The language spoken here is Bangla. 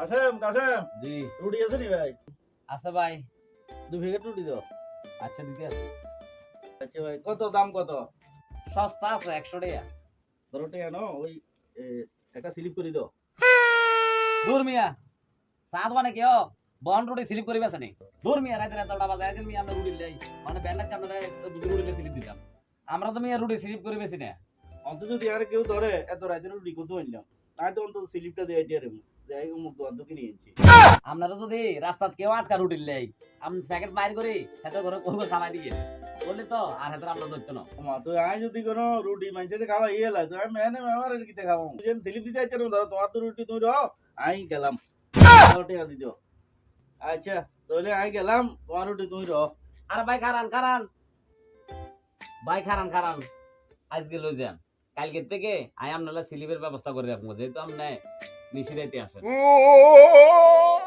জি। রুটি আছে নি ভাই? আছে ভাই। দু প্যাকেট রুটি দাও। আচ্ছা দিতে আছে আচ্ছা ভাই কত দাম কত? সস্তা আছে একশো টাকা। ধরো টাকা নো ওই একটা স্লিপ করে দাও। দূর মিয়া। সাত মানে কেউ বন রুটি স্লিপ করিবে আছে নি? দূর মিয়া রাতে রাতে ওটা বাজে একদিন মিয়া আমরা রুটি লাই। মানে ব্যান্ডার আমরা রুটি স্লিপ দিতাম। আমরা তো মিয়া রুটি স্লিপ করি বেশি না। অন্তত যদি আর কেউ ধরে এত রাতে রুটি কত আনলাম? নাই তো অন্তত স্লিপটা দিয়ে দিয়ে যাই আপনারা যদি রাস্তাত কেউ আটকা রুটি লাই আমি প্যাকেট বাইর করি ঘরে করব দিয়ে বললি তো আর আমরা ধরতো না। মা তো আই যদি কোনো রুটি মাইছে খাওয়া ইয়ে লাগে আমি মেহনে মেমার কিতে খাব? যেন স্লিপ দিতে চাইছে ধরো তোমার তো রুটি তুমি রো আই গেলাম। টাকা আচ্ছা তাহলে আই গেলাম তোমার রুটি তুমি রো আরে ভাই খারান খারান। ভাই খারান খারান। আজকে লই যান। কালকের থেকে আই আপনারা স্লিপের ব্যবস্থা করে রাখব যেহেতু আপনি 你现 sini.